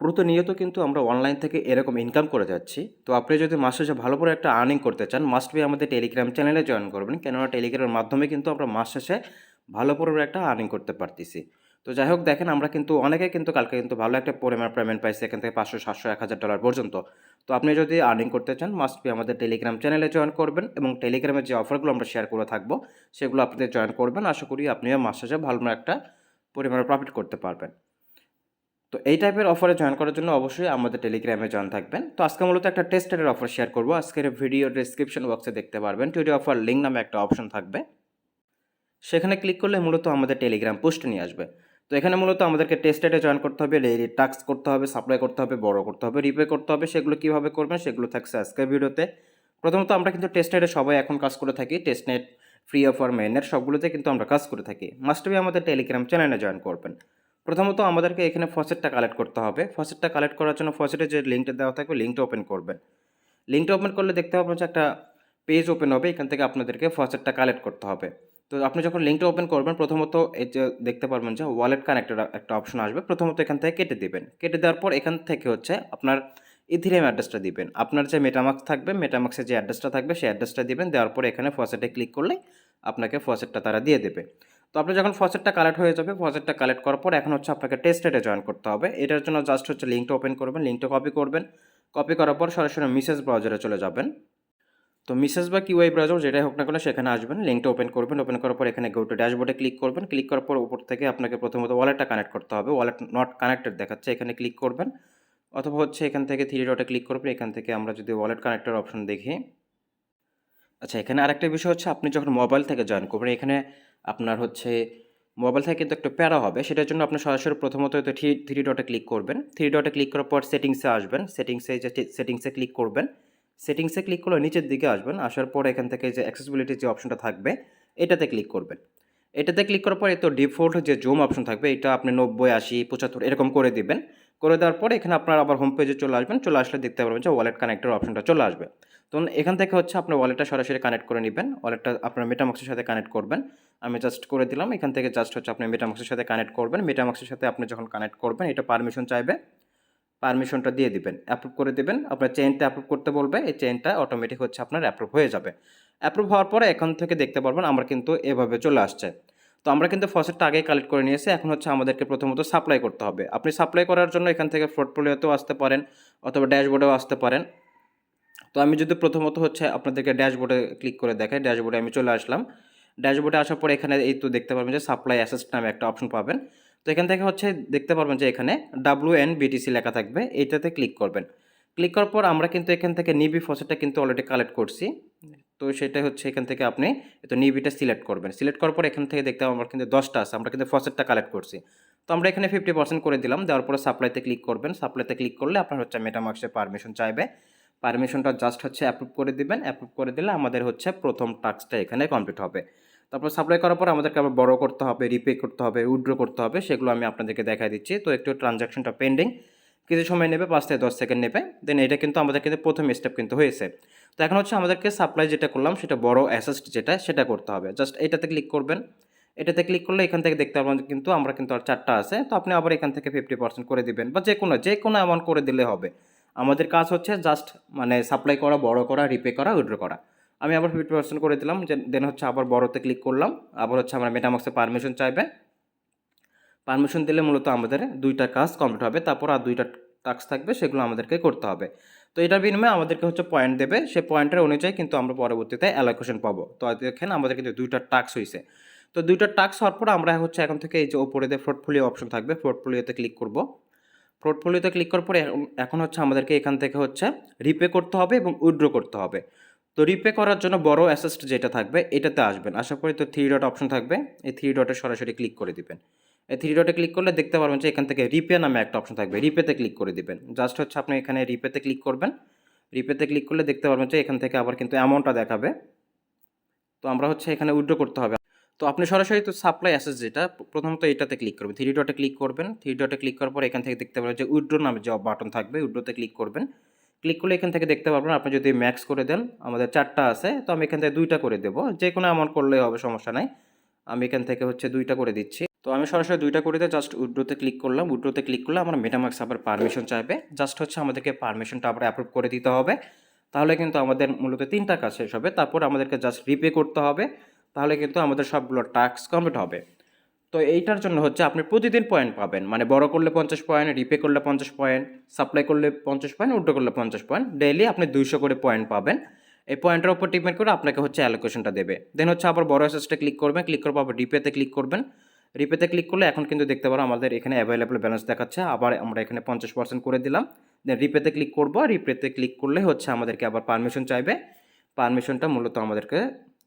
প্রতিনিয়ত কিন্তু আমরা অনলাইন থেকে এরকম ইনকাম করে যাচ্ছি। তো আপনি যদি মাস শেষে ভালো করে একটা আর্নিং করতে চান মাস্ট বি আমাদের টেলিগ্রাম চ্যানেলে জয়েন করবেন। কেননা টেলিগ্রামের মাধ্যমে কিন্তু আমরা মাস শেষে ভালো করে একটা আর্নিং করতে পারতেছি। তো যাই হোক, দেখেন আমরা কিন্তু অনেকে কিন্তু কালকে কিন্তু ভালো একটা পরিমাণ পেমেন্ট পাইছি, এখান থেকে পাঁচশো, সাতশো, এক হাজার ডলার পর্যন্ত। তো আপনি যদি আর্নিং করতে চান মাস্ট বি আমাদের টেলিগ্রাম চ্যানেলে জয়েন করবেন এবং টেলিগ্রামের যে অফারগুলো আমরা শেয়ার করে থাকব, সেগুলো আপনাদের জয়েন করবেন। আশা করি আপনিও মাস শেষে ভালো একটা পরিমাণে প্রফিট করতে পারবেন। তো এই টাইপের অফারে জয়েন করার জন্য অবশ্যই আমাদের টেলিগ্রামে জয়েন থাকবেন। তো আজকে মূলত একটা টেস্টের অফার শেয়ার করব। আজকের ভিডিও ডিসক্রিপশন বক্সে দেখতে পারবেন। টুডে অফার লিঙ্ক নামে একটা অপশন থাকবে। সেখানে ক্লিক করলে মূলত আমাদের টেলিগ্রাম পোস্ট নিয়ে আসবে। তো এখানে মূলত আমাদেরকে টেস্টেডে জয়েন করতে হবে টাস্ক করতে হবে সাপ্লাই করতে হবে, বড় করতে হবে রিপে করতে হবে, সেগুলো কীভাবে করবেন সেগুলো থাকছে আজকের ভিডিওতে প্রথমত আমরা কিন্তু টেস্টেডে সবাই এখন কাজ করে থাকি। টেস্টনেট ফ্রি অফার মেনের সবগুলোতে কিন্তু আমরা কাজ করে থাকি। মাস্ট বি আমাদের টেলিগ্রাম চ্যানেলে জয়েন করবেন। প্রথমত আমাদেরকে এখানে ফসেটটা কালেক্ট করতে হবে। ফসেটটা কালেক্ট করার জন্য ফসেটে যে লিঙ্কটা দেওয়া থাকবে লিঙ্কটা ওপেন করবেন। লিঙ্কটা ওপেন করলে দেখতে পাবেন যে একটা পেজ ওপেন হবে, এখান থেকে আপনাদেরকে ফসেটটা কালেক্ট করতে হবে। তো আপনি যখন লিঙ্কটা ওপেন করবেন, প্রথমত এই যে দেখতে পারবেন যে ওয়ালেট কানেক্টের একটা অপশন আসবে। প্রথমত এখান থেকে কেটে দেবেন। কেটে দেওয়ার পর এখান থেকে হচ্ছে আপনার ইথিরিয়াম অ্যাড্রেসটা দিবেন। আপনার যে মেটামাক্স থাকবে মেটামাক্সের যে অ্যাড্রেসটা থাকবে, সেই অ্যাড্রেসটা দিবেন। দেওয়ার পর এখানে ফসেটে ক্লিক করলে আপনাকে ফসেটটা তারা দিয়ে দেবে। তো আপনি যখন ফসেটটা কালেক্ট হয়ে যাবে ফসেটটা কালেক্ট করার পর এখন হচ্ছে আপনাকে টেস্টেডে জয়েন করতে হবে। এটার জন্য জাস্ট হচ্ছে লিঙ্কটা ওপেন করবেন লিঙ্কটা কপি করবেন। কপি করার পর সরাসরি মিসেস ব্রাউজারে চলে যাবেন। তো মিসেস বা কিউআই ব্রাউজার যেটাই হোক না কেন সেখানে আসবেন লিঙ্কটা ওপেন করবেন ওপেন করার পর এখানে গো টু ড্যাশবোর্ডে ক্লিক করবেন। ক্লিক করার পর উপর থেকে আপনাকে প্রথমত ওয়ালেটটা কানেক্ট করতে হবে। ওয়ালেট নট কানেক্টেড দেখাচ্ছে, এখানে ক্লিক করবেন। অথবা হচ্ছে এখান থেকে থ্রি ডটে ক্লিক করবেন এখান থেকে আমরা যদি ওয়ালেট কানেক্টের অপশন দেখি। আচ্ছা এখানে আরেকটা বিষয় হচ্ছে আপনি যখন মোবাইল থেকে জয়েন করবেন, এখানে আপনার হচ্ছে মোবাইল থেকে কিন্তু একটু প্যারা হবে। সেটার জন্য আপনি সরাসরি প্রথমত হয়তো থ্রি থ্রি ডটে ক্লিক করবেন। থ্রি ডটে ক্লিক করার পর সেটিংসে আসবেন। সেটিংসে যে সেটিংসে ক্লিক করবেন। সেটিংসে ক্লিক করলে নিচের দিকে আসবেন। আসার পর এখান থেকে যে অ্যাক্সেসিবিলিটির যে অপশনটা থাকবে, এটাতে ক্লিক করবেন। এটাতে ক্লিক করার পর তো ডিফল্ট যে জুম অপশন থাকবে, এটা আপনি নব্বই, আশি, পঁচাত্তর এরকম করে দিবেন। করে দেওয়ার পরে এখানে আপনার আবার হোম পেজে চলে আসবেন, চলে আসলে দেখতে পারবেন যে ওয়ালেট কানেক্টের অপশনটা চলে আসবে। তখন এখান থেকে হচ্ছে আপনার ওয়ালেটটা সরাসরি কানেক্ট করে নেবেন ওয়ালেটটা আপনার মেটামাক্সের সাথে কানেক্ট করবেন। আমি জাস্ট করে দিলাম, এখান থেকে জাস্ট হচ্ছে আপনি মেটামাক্সের সাথে কানেক্ট করবেন। মেটামাক্সের সাথে আপনি যখন কানেক্ট করবেন, এটা পারমিশন চাইবে পারমিশনটা দিয়ে দিবেন অ্যাপ্রুভ করে দেবেন। আপনার চেইনটা অ্যাপ্রুভ করতে বলবে, এই চেইনটা অটোমেটিক হচ্ছে আপনার অ্যাপ্রুভ হয়ে যাবে। অ্যাপ্রুভ হওয়ার পরে এখান থেকে দেখতে পারবেন, আমার কিন্তু এভাবে চলে আসছে। তো আমরা কিন্তু ফসেটটা আগেই কালেক্ট করে নিয়েছি, এখন হচ্ছে আমাদেরকে প্রথমত সাপ্লাই করতে হবে। আপনি সাপ্লাই করার জন্য এখান থেকে পোর্টফোলিওতেও আসতে পারেন অথবা ড্যাশবোর্ডেও আসতে পারেন। তো আমি যদি প্রথমত হচ্ছে আপনাদেরকে ড্যাশবোর্ডে ক্লিক করে দেখাই ড্যাশবোর্ডে আমি চলে আসলাম। ড্যাশবোর্ডে আসার পর এখানে এই তো দেখতে পারবেন যে সাপ্লাই অ্যাসেস্ট নামে একটা অপশন পাবেন। তো এখান থেকে হচ্ছে দেখতে পারবেন যে এখানে ডাব্লু এন বিটিসি লেখা থাকবে, এইটাতে ক্লিক করবেন। ক্লিক করার পর আমরা কিন্তু এখান থেকে নিবি ফসেটটা কিন্তু অলরেডি কালেক্ট করছি। তো সেটা হচ্ছে এখান থেকে আপনি তো নিবিটা সিলেক্ট করবেন। সিলেক্ট করার পর এখান থেকে দেখতে আমরা কিন্তু দশটা আছে, আমরা কিন্তু ফসেটটা কালেক্ট করছি। তো আমরা এখানে ফিফটি পার্সেন্ট করে দিলাম, দেওয়ার পরে সাপ্লাইতে ক্লিক করবেন। সাপ্লাইতে ক্লিক করলে আপনার হচ্ছে মেটামার্কসে পারমিশন চাইবে। পারমিশনটা জাস্ট হচ্ছে অ্যাপ্রুভ করে দিবেন। অ্যাপ্রুভ করে দিলে আমাদের হচ্ছে প্রথম টাস্কটা এখানে কমপ্লিট হবে। তারপর সাপ্লাই করার পর আমাদেরকে আবার বড় করতে হবে রিপে করতে হবে উইড্রো করতে হবে, সেগুলো আমি আপনাদেরকে দেখাই দিচ্ছি। তো একটু ট্রানজ্যাকশনটা পেন্ডিং কিছু সময় নেবে, পাঁচ থেকে দশ সেকেন্ড নেবে। দেন এটা কিন্তু আমাদের কিন্তু প্রথম স্টেপ কিন্তু হয়েছে। তো এখন হচ্ছে আমাদেরকে সাপ্লাই যেটা করলাম, সেটা বড় অ্যাসেস্ট যেটা, সেটা করতে হবে। জাস্ট এটাতে ক্লিক করবেন। এটাতে ক্লিক করলে এখান থেকে দেখতে পাবেন কিন্তু আমরা কিন্তু আর চারটা আছে, তো আপনি আবার এখান থেকে ফিফটি পার্সেন্ট করে দিবেন বা যে কোনো যে কোনো অ্যামাউন্ট করে দিলে হবে। আমাদের কাজ হচ্ছে জাস্ট মানে সাপ্লাই করা, বড় করা রিপে করা উইড্রো করা। আমি আবার ফিফটি পার্সেন্ট করে দিলাম যে দেন হচ্ছে আবার বড়তে ক্লিক করলাম। আবার হচ্ছে আমরা মেটামাক্সে পারমিশন চাইবে। পারমিশন দিলে মূলত আমাদের দুইটা কাজ কমপ্লিট হবে। তারপর আর দুইটা টাস্ক থাকবে, সেগুলো আমাদেরকে করতে হবে। তো এটার বিনিময়ে আমাদেরকে হচ্ছে পয়েন্ট দেবে। সেই পয়েন্টের অনুযায়ী কিন্তু আমরা পরবর্তীতে অ্যালোকেশন পাবো। তো দেখেন আমাদের কিন্তু দুইটা টাক্স হয়েছে তো দুইটা টাক্স হওয়ার পর আমরা হচ্ছে এখন থেকে এই যে ওপরে দিয়ে পোর্টফোলিও অপশন থাকবে পোর্টফোলিওতে ক্লিক করব। পোর্টফোলিওতে ক্লিক করার পরে এখন হচ্ছে আমাদেরকে এখান থেকে হচ্ছে রিপে করতে হবে এবং উইড্রো করতে হবে। তো রিপে করার জন্য বড় অ্যাসেস্ট যেটা থাকবে, এটাতে আসবেন। আশা করি তো থ্রি ডট অপশন থাকবে। এই থ্রি ডটে সরাসরি ক্লিক করে দিবেন। থ্রি ডটে ক্লিক করলে দেখতে পারবেন যে এখান থেকে রিপে নামে একটা অপশন থাকবে। রিপেতে ক্লিক করে দিবেন। জাস্ট হচ্ছে আপনি এখানে রিপেতে ক্লিক করবেন। রিপেতে ক্লিক করলে দেখতে পারবেন যে এখান থেকে আবার কিন্তু অ্যামাউন্টটা দেখাবে। তো আমরা হচ্ছে এখানে উইড্রো করতে হবে। তো আপনি সরাসরি তো সাপ্লাই অ্যাসেস যেটা প্রথমত এটাতে ক্লিক করবেন। থ্রি ডটে ক্লিক করবেন। থ্রি ডটে ক্লিক করার পর এখান থেকে দেখতে পাবেন যে উইড্রো নামে যে বাটন থাকবে উইড্রোতে ক্লিক করবেন। ক্লিক করলে এখান থেকে দেখতে পারবেন আপনি যদি ম্যাক্স করে দেন, আমাদের চারটা আছে, তো আমি এখান থেকে দুইটা করে দেবো। যে কোনো অ্যামাউন্ট করলেই হবে, সমস্যা নাই। আমি এখান থেকে হচ্ছে দুইটা করে দিচ্ছি। আমি সরাসরি দুইটা করিতে জাস্ট উড্রোতে ক্লিক করলাম। উড্রোতে ক্লিক করলে আমার মেটামাক্স আবার পারমিশন চাইবে। জাস্ট হচ্ছে আমাদেরকে পারমিশনটা আবার অ্যাপ্রুভ করে দিতে হবে। তাহলে কিন্তু আমাদের মূলত তিনটা কাজ শেষ হবে। তারপর আমাদেরকে জাস্ট রিপে করতে হবে। তাহলে কিন্তু আমাদের সবগুলো টাস্ক কমপ্লিট হবে। তো এইটার জন্য হচ্ছে আপনি প্রতিদিন পয়েন্ট পাবেন। মানে বড় করলে পঞ্চাশ পয়েন্ট রিপে করলে পঞ্চাশ পয়েন্ট সাপ্লাই করলে পঞ্চাশ পয়েন্ট উল্টো করলে পঞ্চাশ পয়েন্ট ডেইলি আপনি দুইশো করে পয়েন্ট পাবেন। এই পয়েন্টের উপর ডিপেন্ড করে আপনাকে হচ্ছে অ্যালোকেশনটা দেবে। দেন হচ্ছে আবার বড় অ্যাসেসটা ক্লিক করবেন। ক্লিক করব আবার রিপেতে ক্লিক করবেন। রিপেতে ক্লিক করলে এখন কিন্তু দেখতে পারো আমাদের এখানে অ্যাভেলেবল ব্যালেন্স দেখাচ্ছে, আবার আমরা এখানে পঞ্চাশ পার্সেন্ট করে দিলাম। দেন রিপেতে ক্লিক করব রিপেতে ক্লিক করলে হচ্ছে আমাদেরকে আবার পারমিশন চাইবে। পারমিশনটা মূলত আমাদেরকে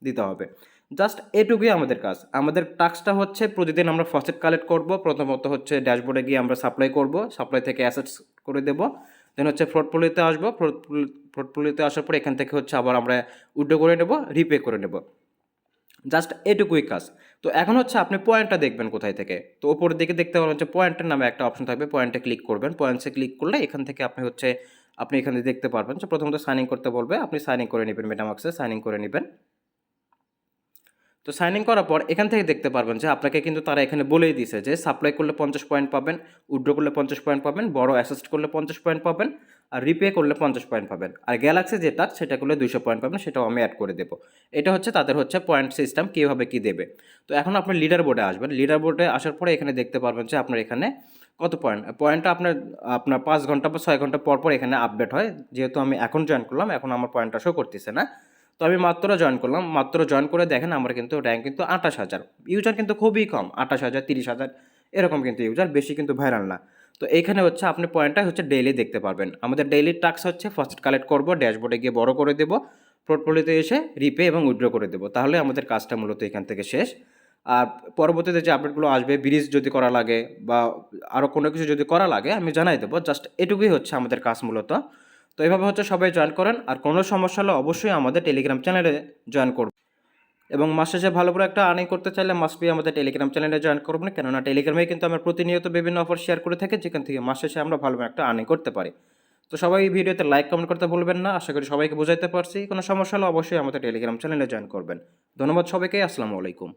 দিতে হবে। জাস্ট এটুকুই আমাদের কাজ। আমাদের টাস্কটা হচ্ছে প্রতিদিন আমরা ফসেট কালেক্ট করব, প্রথমত হচ্ছে ড্যাশবোর্ডে গিয়ে আমরা সাপ্লাই করব সাপ্লাই থেকে অ্যাসেটস করে দেব। দেন হচ্ছে ফ্রডপলিতে আসব ফ্রডপলিতে আসার পর এখান থেকে হচ্ছে আবার আমরা উড্ডো করে নেব রিপে করে নেব। জাস্ট এটুকুই কাজ। তো এখন হচ্ছে আপনি পয়েন্টটা দেখবেন কোথায় থেকে? তো ওপরের দিকে দেখতে পাবেন হচ্ছে পয়েন্টের নামে একটা অপশন থাকবে পয়েন্টে ক্লিক করবেন। পয়েন্টসে ক্লিক করলে এখান থেকে আপনি হচ্ছে, আপনি এখানে দেখতে পারবেন। যে প্রথমত সাইন ইন করতে বলবে, আপনি সাইন ইন করে নেবেন মেটামাক্সে সাইন ইন করে নেবেন। তো সাইন ইন করার পর এখান থেকে দেখতে পারবেন যে আপনাকে কিন্তু তারা এখানে বলেই দিছে যে সাপ্লাই করলে পঞ্চাশ পয়েন্ট পাবেন উইড্রো করলে পঞ্চাশ পয়েন্ট পাবেন বড় অ্যাসেস্ট করলে পঞ্চাশ পয়েন্ট পাবেন, আর রিপে করলে পঞ্চাশ পয়েন্ট পাবেন। আর গ্যালাক্সি যেটা, সেটা করলে দুশো পয়েন্ট পাবেন, সেটাও আমি অ্যাড করে দেবো। এটা হচ্ছে তাদের হচ্ছে পয়েন্ট সিস্টেম কীভাবে কী দেবে। তো এখন আপনি লিডার বোর্ডে আসবেন লিডার বোর্ডে আসার পরে এখানে দেখতে পারবেন যে আপনার এখানে কত পয়েন্ট পয়েন্টটা আপনার আপনার পাঁচ ঘণ্টা বা ছয় ঘণ্টা পর পর এখানে আপডেট হয়। যেহেতু আমি এখন জয়েন করলাম, এখন আমার পয়েন্টটা শো করতেছে না। তো আমি মাত্র জয়েন করলাম। মাত্র জয়েন করে দেখেন আমার কিন্তু র্যাঙ্ক কিন্তু আঠাশ হাজার। ইউজার কিন্তু খুবই কম, আঠাশ হাজার, তিরিশ হাজার, এরকম কিন্তু ইউজার বেশি কিন্তু ভাইরাল না। তো এইখানে হচ্ছে আপনি পয়েন্টটা হচ্ছে ডেইলি দেখতে পারবেন। আমাদের ডেইলি টাস্ক হচ্ছে ফার্স্ট কালেক্ট করব ড্যাশবোর্ডে গিয়ে বড় করে দেবো পোর্টফোলিওতে এসে রিপে এবং উইড্রো করে দেবো। তাহলে আমাদের কাজটা মূলত এখান থেকে শেষ। আর পরবর্তীতে যে আপডেটগুলো আসবে ব্রিজ যদি করা লাগে বা আরও কোনো কিছু যদি করা লাগে, আমি জানাই দেবো। জাস্ট এটুকুই হচ্ছে আমাদের কাজ মূলত। তো এইভাবে হচ্ছে সবাই জয়েন করেন, আর কোনো সমস্যা হলে অবশ্যই আমাদের টেলিগ্রাম চ্যানেলে জয়েন করবেন এবং মাস শেষে ভালো করে একটা আর্নিং করতে চাইলে মাস্ট বি আমাদের টেলিগ্রাম চ্যানেলে জয়েন করবেন, কেননা টেলিগ্রামে কিন্তু আমরা প্রতিনিয়ত বিভিন্ন অফার শেয়ার করে থাকি, যেখান থেকে মাস শেষে আমরা ভালো একটা আর্নিং করতে পারি। তো সবাই এই ভিডিওতে লাইক কমেন্ট করতে ভুলবেন না। আশা করি সবাইকে বোঝাইতে পারছি। কোনো সমস্যা হলে অবশ্যই আমাদের টেলিগ্রাম চ্যানেলে জয়েন করবেন। ধন্যবাদ সবাইকে, আসসালামু আলাইকুম।